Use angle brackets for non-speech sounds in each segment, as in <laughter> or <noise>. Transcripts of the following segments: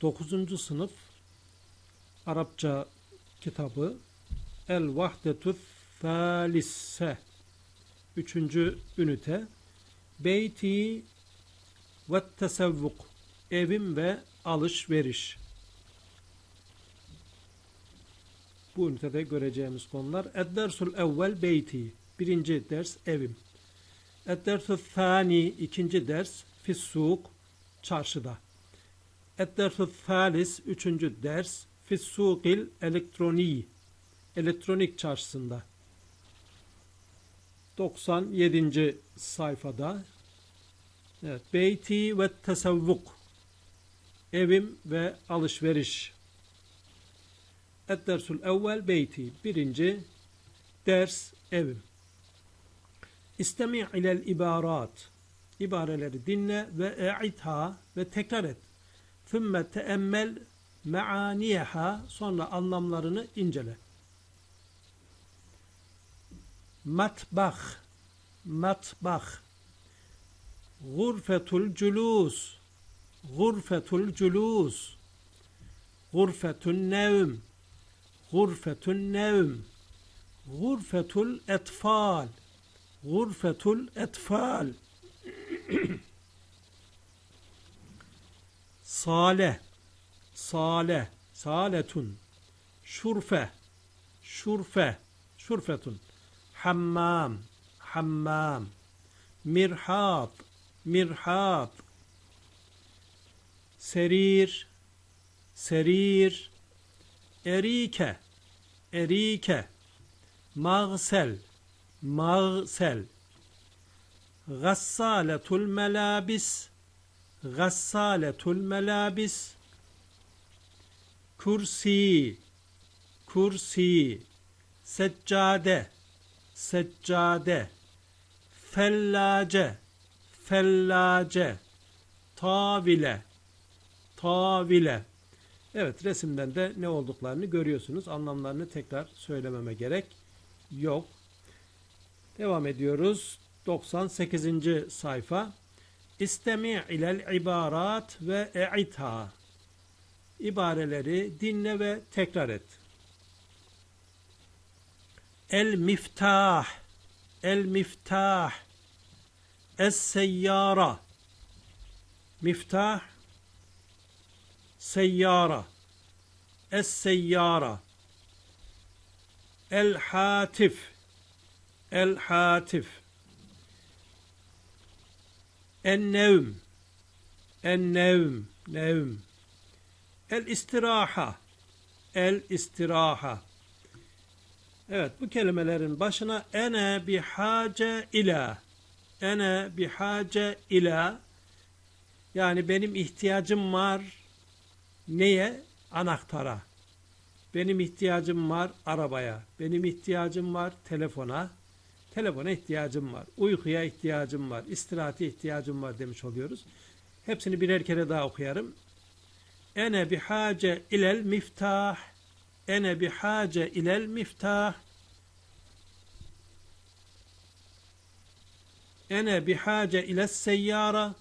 9. sınıf Arapça kitabı. El Vahdetü Thalisse 3. ünite. Beyti ve Tesevvuk. Evim ve Alışveriş. Bu ünitede göreceğimiz konular. Eddersul evvel beyti Birinci ders evim. Eddersul thani ikinci ders Fissuk çarşıda Eddersul thalis üçüncü ders Fissukil elektroniği elektronik çarşısında 97. sayfada evet, Beyti ve tesevvuk evim ve alışveriş Eddersul evvel beyti birinci ders evim İstemi' ilel ibarat ibareleri dinle ve e'itha ve tekrar et. Thümme teemmel meaniyeha sonra anlamlarını incele. Matbah matbah Gurfetul culus Gurfetul culus. Gurfetun nevm Gurfetun nevm. Gurfetul etfal Gurfetul etfal <clears throat> Sale Sale Saletun. Şurfe. Şurfe. Şurfetun. Hammam. Hammam. Mirhat. Mirhat. Serir. Serir. Erike. Erike. Mağsel Mağsel Gassaletul melabis Gassaletul melabis Kursi Kursi Seccade Seccade Fellace Fellace Tavile Tavile Evet resimden de ne olduklarını görüyorsunuz. Anlamlarını tekrar söylememe gerek yok. Devam ediyoruz. 98. sayfa. İstemi ilel ibarat ve e'itha. İbareleri dinle ve tekrar et. El miftah. El miftah. Es seyyara. Miftah. Seyyara. Es seyyara. El hatif. El hatif. En nevm. En nevm. El istiraha. El istiraha. Evet bu kelimelerin başına ene bihace ila. Ene bihace ila. Yani benim ihtiyacım var. Neye? Anahtara. Benim ihtiyacım var arabaya. Benim ihtiyacım var telefona. Telefona ihtiyacım var. Uykuya ihtiyacım var. İstirahate ihtiyacım var demiş oluyoruz. Hepsini birer kere daha okuyarım. Ene bihace ilel miftah. Ene bihace ilel miftah. Ene bihace iles seyyara.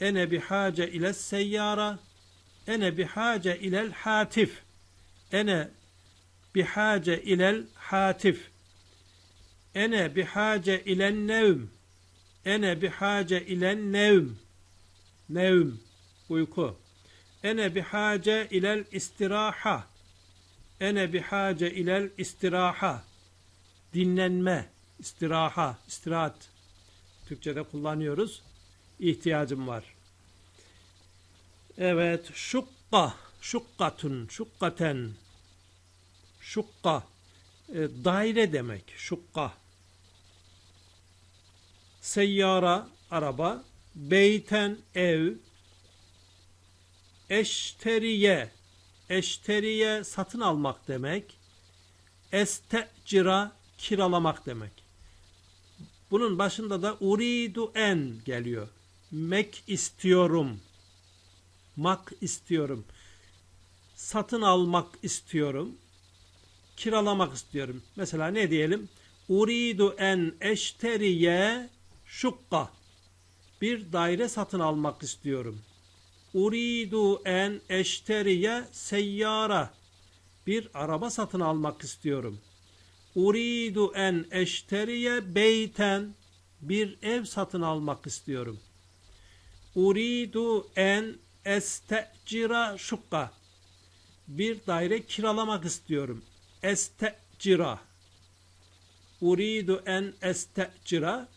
Ene bihace iles seyyara. Ene bihace ilel hatif. Ene bihace ilel hatif. Ene bihace ilen nevm. Ene bihace ilen nevm. Nevm. Uyku. Ene bihace ilel istiraha. Ene bihace ilel istiraha. Dinlenme. istiraha, istirahat. Türkçe'de kullanıyoruz. İhtiyacım var. Evet. Şukka. Şukkatun. Şukkaten. Şukka. E, daire demek. Şukka. Seyyara. Araba. Beyten. Ev. Eşteriye. Eşteriye satın almak demek. Estecira kiralamak demek. Bunun başında da uridu en geliyor. Mek istiyorum. Mak istiyorum. Satın almak istiyorum. Kiralamak istiyorum. Mesela ne diyelim? Uridu en eşteriye şukka. Bir daire satın almak istiyorum. Uridu en eşteriye seyyara. Bir araba satın almak istiyorum. Uridu en eşteriye beyten. Bir ev satın almak istiyorum. Uridu en estecira şukka. Bir daire kiralamak istiyorum. Estecira. Uridu en estecira.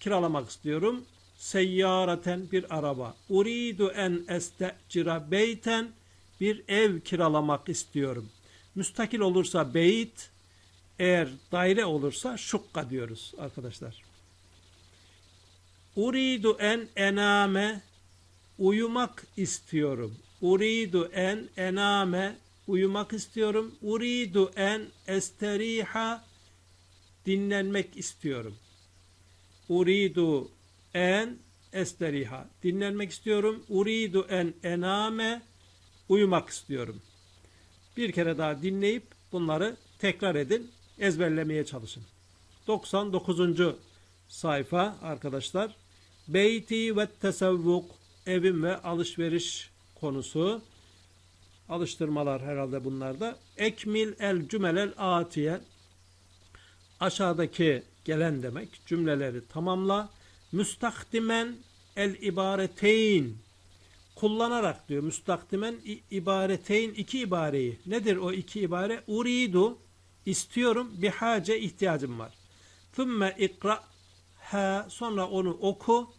Kiralamak istiyorum. Seyyareten bir araba. Uridu en estecira beyten. Bir ev kiralamak istiyorum. Müstakil olursa beyt, eğer daire olursa şukka diyoruz arkadaşlar. Uridu en ename uyumak istiyorum. Uridu en ename uyumak istiyorum. Uridu en esteriha dinlenmek istiyorum. Uridu en esteriha dinlenmek istiyorum. Uridu en ename uyumak istiyorum. Bir kere daha dinleyip bunları tekrar edin, ezberlemeye çalışın. 99. sayfa arkadaşlar. Beyti ve tesevvuk evim ve alışveriş konusu. Alıştırmalar herhalde bunlarda. Ekmil el cümelel atiye aşağıdaki gelen demek. Cümleleri tamamla. Müstakdimen el ibareteyn kullanarak diyor. Müstakdimen ibareteyn iki ibareyi. Nedir o iki ibare? Uridu istiyorum. Bir hace ihtiyacım var. Thümme ikra ha sonra onu oku.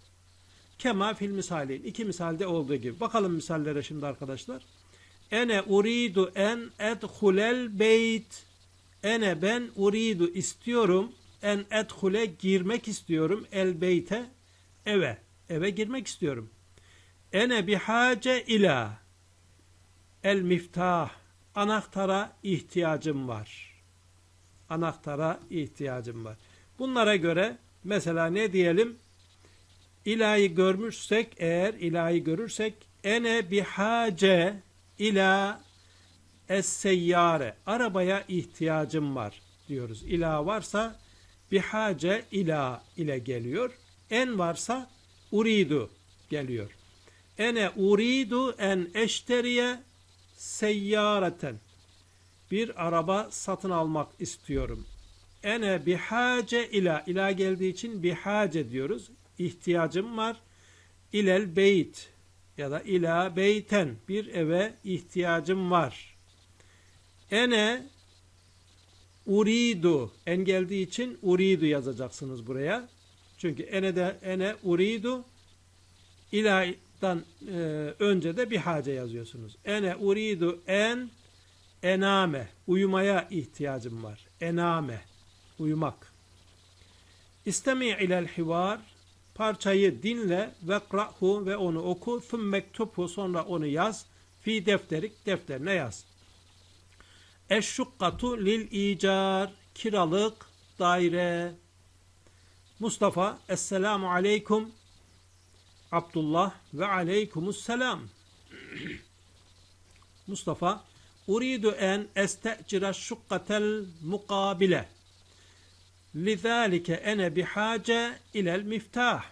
Kema fil misali. İki misalde olduğu gibi. Bakalım misallere şimdi arkadaşlar. Ene uridu en edhulel beyt. Ene ben uridu istiyorum. En edhule girmek istiyorum. El beyte eve. Eve girmek istiyorum. Ene bihace ila el miftah anahtara ihtiyacım var. Anahtara ihtiyacım var. Bunlara göre mesela ne diyelim? İlahi görmüşsek eğer ilahi görürsek ene bihace ila es arabaya ihtiyacım var diyoruz. İla varsa bihace ila ile geliyor. En varsa uridu geliyor. Ene uridu en eşteriye seyyareten. Bir araba satın almak istiyorum. Ene bihace ila. ila geldiği için bihace diyoruz. İhtiyacım var. İlel beyt ya da ila beyten. Bir eve ihtiyacım var. Ene uridu. En için uridu yazacaksınız buraya. Çünkü ene de ene uridu ilahdan e, önce de bir hace yazıyorsunuz. Ene uridu en ename uyumaya ihtiyacım var. Ename uyumak. İstemi ilel hivar parçayı dinle ve kra'hu ve onu oku mektubhu sonra onu yaz fi defterik defterine yaz. Eşşukkatu lil icar kiralık daire Mustafa Esselamu Aleyküm Abdullah ve aleykümüsselam. Mustafa Uridu en estecira şukkatel mukabile. Lizalike ene bihace ilel miftah.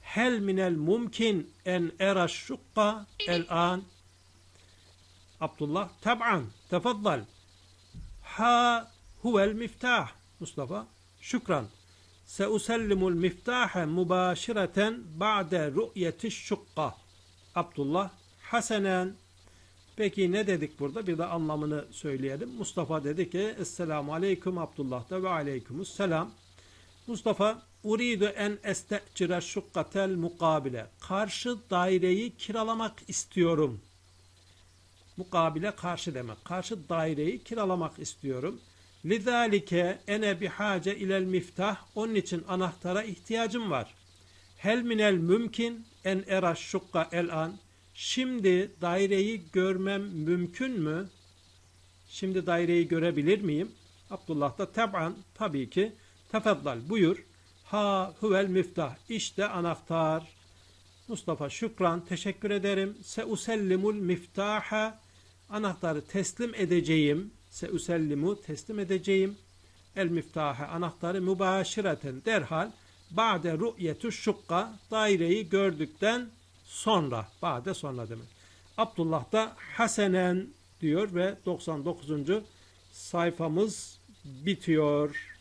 Hel minel mumkin en era şukka el an? Abdullah tab'an tefaddal. Ha huvel miftah. Mustafa şükran. Seusellimul miftahe mübaşireten ba'de ru'yeti şukka. Abdullah Hasenen. Peki ne dedik burada? Bir de anlamını söyleyelim. Mustafa dedi ki Esselamu Aleyküm Abdullah da ve Aleykümüs Selam. Mustafa Uridu en estecire şukkatel mukabile. Karşı daireyi kiralamak istiyorum. Mukabile karşı demek. Karşı daireyi kiralamak istiyorum. Lidalike ene bihace ilel miftah. Onun için anahtara ihtiyacım var. Hel minel mümkün en eraş şukka el an. Şimdi daireyi görmem mümkün mü? Şimdi daireyi görebilir miyim? Abdullah da tab'an tabii ki tefeddal buyur. Ha huvel miftah. İşte anahtar. Mustafa şükran teşekkür ederim. Se usellimul miftaha. Anahtarı teslim edeceğim seusellimu teslim edeceğim. El miftahe anahtarı mübaşireten derhal ba'de ru'yetu şukka daireyi gördükten sonra. Bade sonra demek. Abdullah da hasenen diyor ve 99. sayfamız bitiyor.